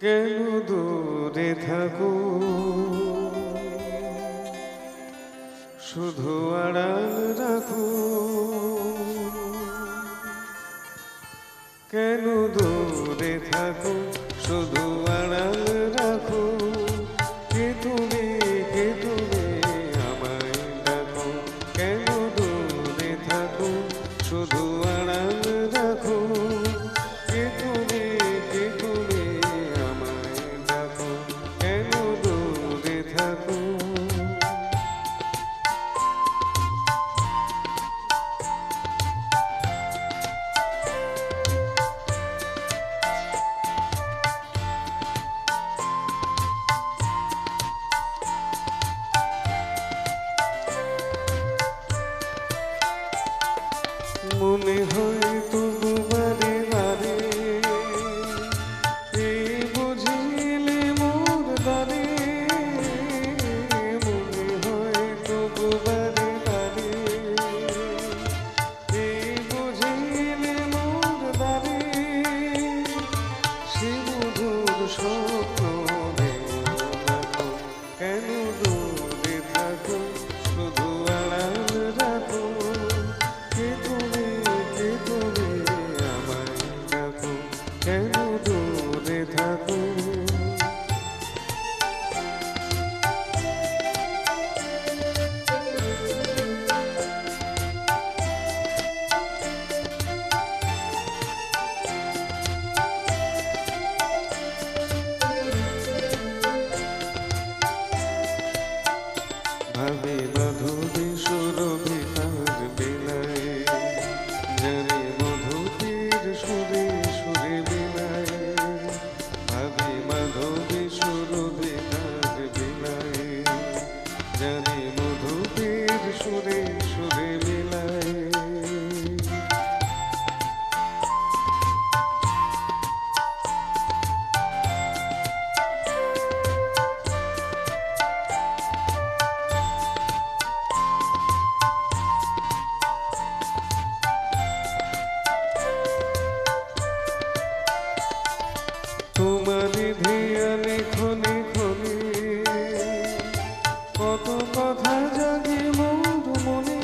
কেন দূরে থাকো? শুধু আড়াল রাখো। কেন দূরে থাকো? শুধু में हो। সুরে সুরে মিলায় তোমারি ধিয়ানে খনি খনি কত কথা জাগি morning.